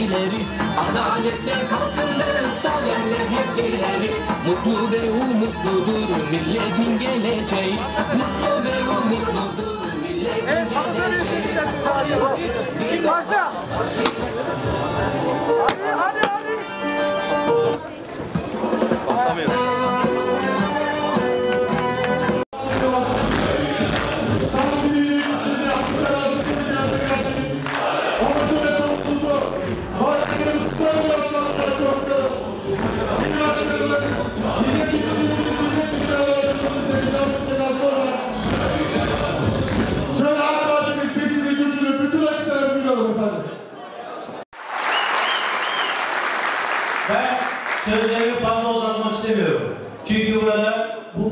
ileri Adalette kalkındık sayende hep ileri Mutlu ve umutludur milletin geleceği. Mutlu ve umutludur milletin geleceği. Başla.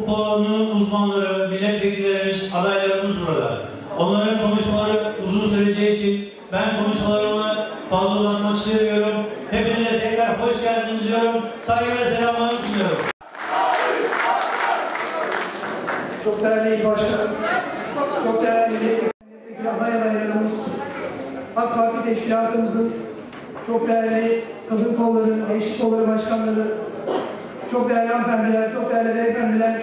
Konunun uzmanları, milletvekillerimiz, adaylarımız burada. Onların konuşmaları uzun süreceği için ben konuşmalarımı fazla uzatmak istemiyorum. Hepinize tekrar hoş geldiniz diyorum. Saygı ve selamlarımı sunuyorum. Çok değerli İl Başkanım, çok değerli milletvekili aday adaylarımız, AK Parti teşkilatımızın çok değerli kadın kolları, gençlik kolları başkanları, çok değerli hanımefendiler, çok değerli beyefendiler,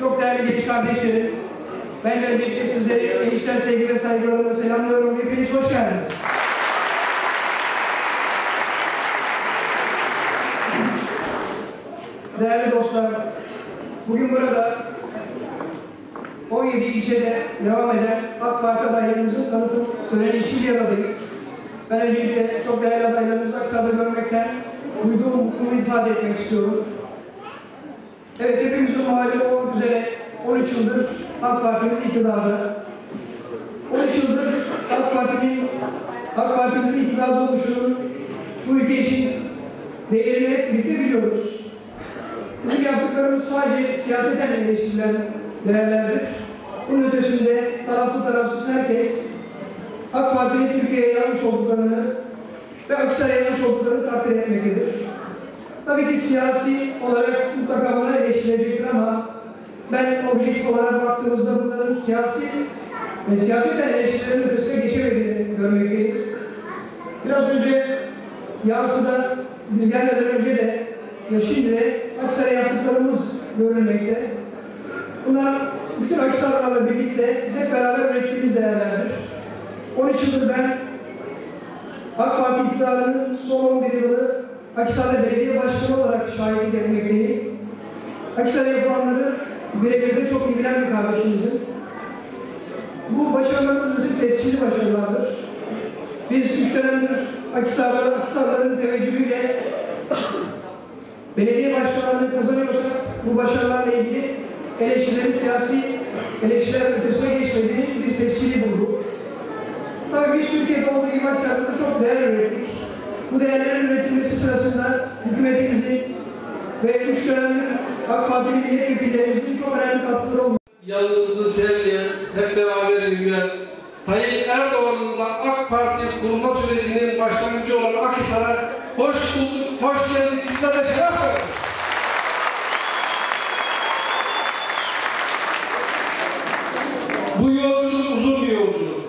çok değerli genç kardeşlerim, ben de birlikte sizleri en içten sevgi ve saygılarımla selamlıyorum. Hepiniz hoş geldiniz. Değerli dostlar, bugün burada 17 ilçede devam eden AK Parti adaylarımızın tanıtım töreni için bir. Ben öncelikle çok değerli adaylarımızı Aksa'da görmekten duyduğum mutluluğu ifade etmek istiyorum. Evet hepimizin malum olmak üzere 13 yıldır AK Parti'miz iktidarda. 13 yıldır AK Parti'nin AK Parti'mizin iktidarda oluşunun bu ülke için değerini hep birlikte biliyoruz. Bizim yaptıklarımız sadece siyaseten eleştirilen değerlerdir. Bunun ötesinde taraflı tarafsız herkes AK Parti'nin Türkiye'ye yanlış olduklarını ve Aksaray'a yanlış olduklarını takdir etmektedir. Tabii ki siyasi olarak mutlaka bana eleştirilecektir ama ben objektif olarak baktığımızda bunların siyasi ve siyaseten eleştirilerin ötesine geçemediğini görmekteyim. Biraz önce Yansı'da biz gelmeden önce de ya şimdi de Aksaray yaptıklarımız görülmekte. Bunlar bütün Aksaraylarla birlikte hep beraber ürettiğimiz değerlerdir. 13 yıldır ben AK Parti iktidarının son 11 yılı Aksaray Belediye Başkanı olarak şahitlik etmekteyim. Aksaray yapılanları birebir de çok iyi bilen bir kardeşimizin. Bu başarılarımız bizim tescilli başarılardır. Biz üç dönemdir Akhisar'ların, Akhisar'ların teveccühüyle belediye başkanlarını kazanıyorsak bu başarılarla ilgili eleştirilerin siyasi eleştiriler ötesine geçmediğini bir tescili bulduk. Tabii biz Türkiye'de olduğu gibi Akhisar'da çok değer ürettik. Bu değerlerin üretilmesi sırasında hükümetimizin ve üç dönemdir AK Partili milletvekillerimizin çok önemli katkıları oldu. yalnızlığı sevmeyen, hep beraber yürüyen, Tayyip Erdoğan'ın da AK Parti kurma sürecinin başlangıcı olan Akhisar'a hoş bulduk, hoş geldiniz, size de şeref verdiniz. Bu yolculuk uzun bir yolculuk.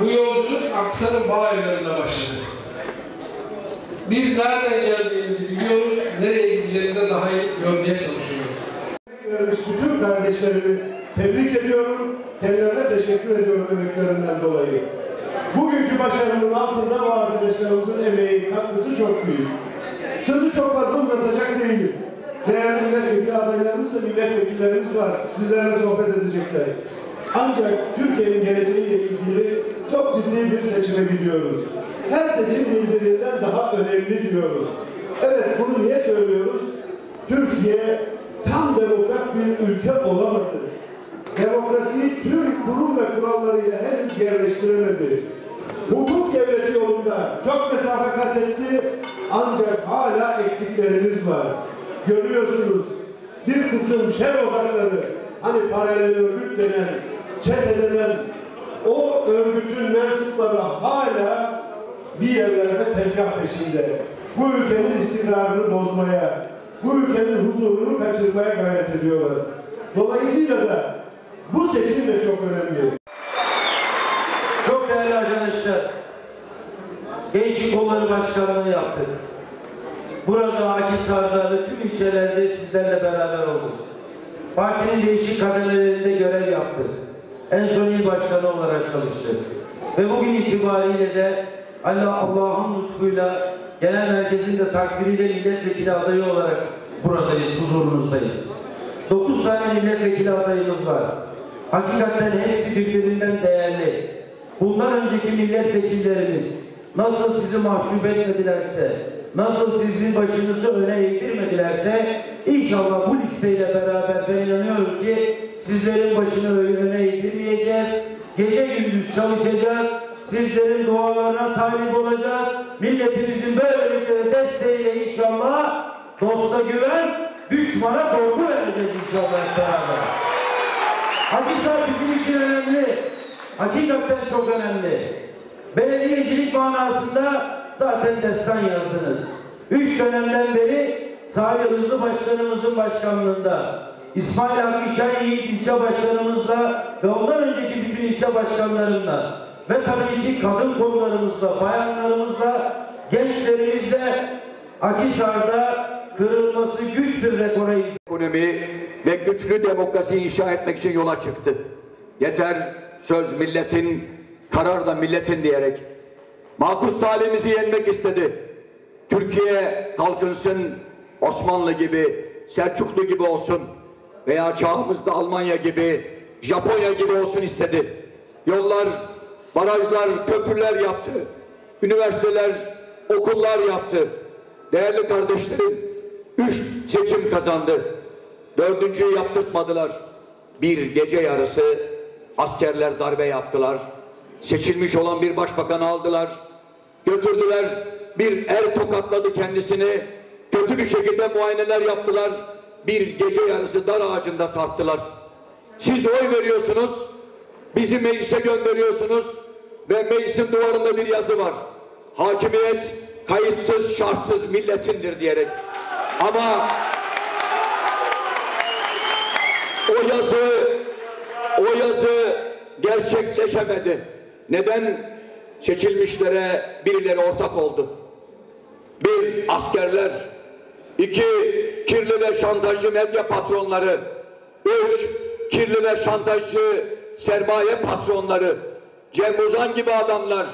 Bu yolculuk Akhisar'ın bağ evlerinde başladı. Biz nereden geldiğimizi biliyoruz, nereye gideceğimizi de daha iyi görmeye çalışıyoruz. Bütün kardeşlerimi tebrik ediyorum. Kendilerine teşekkür ediyorum emeklerinden dolayı. Bugünkü başarının altında bu arkadaşlarımızın emeği, katkısı çok büyük. Sözü çok fazla uzatacak değilim. Değerli milletvekili adaylarımız da milletvekillerimiz var. Sizlerle sohbet edecekler. Ancak Türkiye'nin geleceğiyle ilgili çok ciddi bir seçime gidiyoruz. Her seçim birbirinden daha önemli diyoruz. Evet bunu niye söylüyoruz? Türkiye tam demokrat bir ülke olamadı. Demokrasiyi tüm kurum ve kurallarıyla henüz yerleştiremedi. Hukuk devleti yolunda çok mesafe kat etti ancak hala eksiklerimiz var. Görüyorsunuz bir kısım şer odakları, hani paralel örgüt denen, çete denen o örgütün mensupları hala bir yerlerde tezgah peşinde. Bu ülkenin istikrarını bozmaya, bu ülkenin huzurunu kaçırmaya gayret ediyorlar. Dolayısıyla da bu seçim de çok önemli. Çok değerli arkadaşlar, Gençlik Kolları Başkanlığı yaptık. Burada Akhisar'da ve tüm ilçelerde sizlerle beraber olduk. Partinin değişik kademelerinde görev yaptık. En son il başkanı olarak çalıştık. Ve bugün itibariyle de Allah Allah'ın lütfuyla genel merkezin de takdiriyle milletvekili adayı olarak buradayız, huzurunuzdayız. 9 tane milletvekili adayımız var. Hakikaten hepsi birbirinden değerli. Bundan önceki milletvekillerimiz nasıl sizi mahcup etmedilerse, nasıl sizin başınızı öne eğdirmedilerse inşallah bu listeyle beraber ben inanıyorum ki sizlerin başını öne eğdirmeyeceğiz. Gece gündüz çalışacağız. Sizlerin dualarına talip olacağız. Milletimizin böylelikle desteğiyle inşallah dosta güven, düşmana korku vereceğiz inşallah beraber. Hakikaten bizim için önemli. Hakikaten çok önemli. Belediyecilik manasında zaten destan yazdınız. Üç dönemden beri Salih Hızlı Başkanımızın başkanlığında, İsmail Hakkı Şahin ilçe başkanımızla ve ondan önceki bütün ilçe başkanlarında ve tabii ki kadın kollarımızla, bayanlarımızla, gençlerimizle Akhisar'da kırılması güç bir rekora ekonomi ve güçlü demokrasi inşa etmek için yola çıktı. Yeter söz milletin, karar da milletin diyerek. Makus talimizi yenmek istedi. Türkiye kalkınsın, Osmanlı gibi, Selçuklu gibi olsun veya çağımızda Almanya gibi, Japonya gibi olsun istedi. Yollar, barajlar, köprüler yaptı. Üniversiteler, okullar yaptı. Değerli kardeşlerim, üç seçim kazandı. Dördüncüyü yaptırtmadılar. Bir gece yarısı askerler darbe yaptılar. Seçilmiş olan bir başbakanı aldılar. Götürdüler. Bir er tokatladı kendisini. Kötü bir şekilde muayeneler yaptılar. Bir gece yarısı dar ağacında tarttılar. Siz oy veriyorsunuz. Bizi meclise gönderiyorsunuz. Ve meclisin duvarında bir yazı var. Hakimiyet kayıtsız şartsız milletindir diyerek. Ama o yazı o yazı gerçekleşemedi. Neden? Seçilmişlere birileri ortak oldu. Bir, askerler. iki kirli ve şantajcı medya patronları. Üç, kirli ve şantajcı sermaye patronları. Cem Uzan gibi adamlar.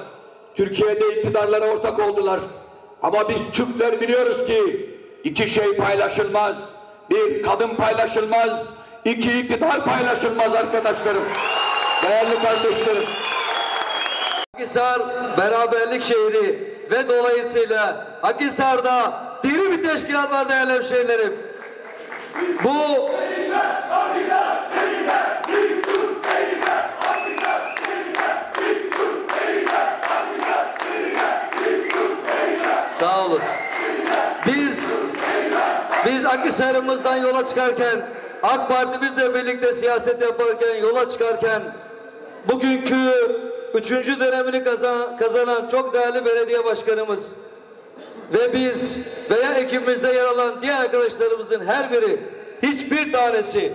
Türkiye'de iktidarlara ortak oldular. Ama biz Türkler biliyoruz ki iki şey paylaşılmaz. Bir, kadın paylaşılmaz. İki, iktidar paylaşılmaz arkadaşlarım. Değerli kardeşlerim. Akhisar beraberlik şehri ve dolayısıyla Akhisar'da diri bir teşkilat var değerli hemşehrilerim. Bu Sağ olun. Biz biz Akhisar'ımızdan yola çıkarken AK Parti'mizle birlikte siyaset yaparken yola çıkarken bugünkü üçüncü dönemini kazan, kazanan çok değerli belediye başkanımız ve biz veya ekibimizde yer alan diğer arkadaşlarımızın her biri hiçbir tanesi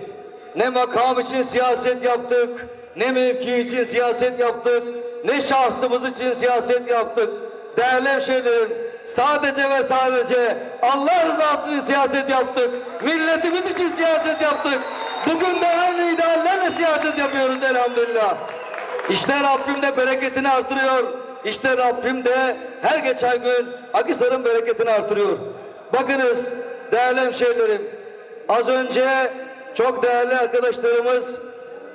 ne makam için siyaset yaptık, ne mevki için siyaset yaptık, ne şahsımız için siyaset yaptık. Değerli hemşehrilerim, sadece ve sadece Allah rızası için siyaset yaptık. Milletimiz için siyaset yaptık. Bugün de aynı ideallerle siyaset yapıyoruz elhamdülillah. İşte Rabbim de bereketini artırıyor. İşte Rabbim de her geçen gün Akhisar'ın bereketini artırıyor. Bakınız değerli hemşehrilerim, az önce çok değerli arkadaşlarımız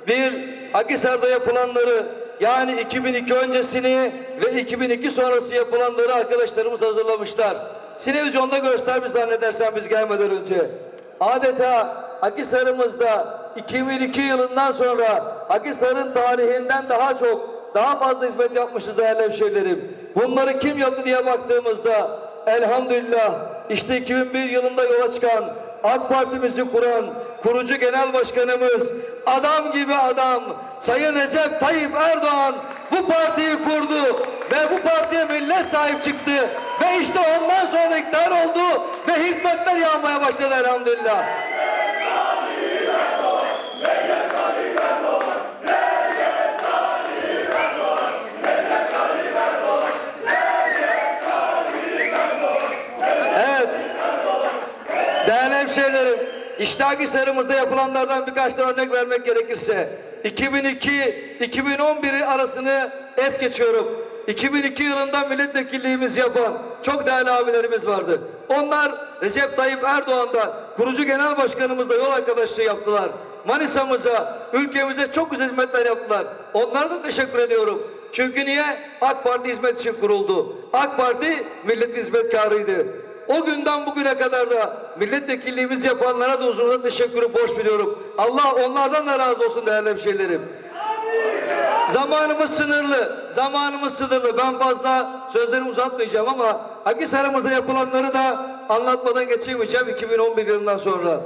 bir Akhisar'da yapılanları yani 2002 öncesini ve 2002 sonrası yapılanları arkadaşlarımız hazırlamışlar. Televizyonda göstermiş zannedersem biz gelmeden önce. Adeta Akhisar'ımızda 2002 yılından sonra Akhisar'ın tarihinden daha çok, daha fazla hizmet yapmışız değerli hemşehrilerim. Bunları kim yaptı diye baktığımızda elhamdülillah işte 2001 yılında yola çıkan AK Parti'mizi kuran kurucu genel başkanımız adam gibi adam Sayın Recep Tayyip Erdoğan bu partiyi kurdu ve bu partiye millet sahip çıktı ve işte ondan sonra iktidar oldu ve hizmetler yağmaya başladı elhamdülillah. Hemşehrilerim, İştahisar'ımızda yapılanlardan birkaç tane örnek vermek gerekirse 2002-2011 arasını es geçiyorum. 2002 yılında milletvekilliğimiz yapan çok değerli abilerimiz vardı. Onlar Recep Tayyip Erdoğan'da kurucu genel başkanımızla yol arkadaşlığı yaptılar. Manisa'mıza, ülkemize çok güzel hizmetler yaptılar. Onlara da teşekkür ediyorum. Çünkü niye? AK Parti hizmet için kuruldu. AK Parti millet hizmetkarıydı. O günden bugüne kadar da milletvekilliğimiz yapanlara da huzurunda teşekkürü borç biliyorum. Allah onlardan da razı olsun değerli hemşehrilerim. Zamanımız sınırlı, zamanımız sınırlı. Ben fazla sözlerimi uzatmayacağım ama Akhisar'ımızda yapılanları da anlatmadan geçemeyeceğim 2011 yılından sonra.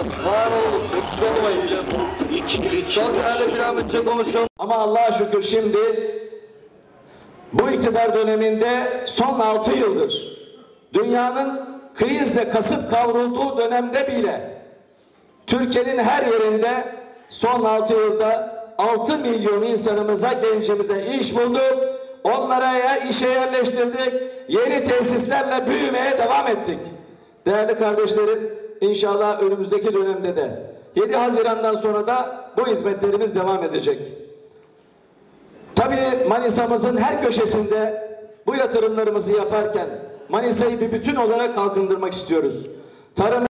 Olun, var olun, eksik olmayın. Çok değerli piramidçi konuşuyorum. Ama Allah'a şükür şimdi bu iktidar döneminde son 6 yıldır dünyanın krizle kasıp kavrulduğu dönemde bile Türkiye'nin her yerinde son 6 yılda 6 milyon insanımıza, gencimize iş bulduk. Onlara ya işe yerleştirdik. Yeni tesislerle büyümeye devam ettik. Değerli kardeşlerim, inşallah önümüzdeki dönemde de 7 Haziran'dan sonra da bu hizmetlerimiz devam edecek. Tabii Manisa'mızın her köşesinde bu yatırımlarımızı yaparken Manisa'yı bir bütün olarak kalkındırmak istiyoruz. Tarım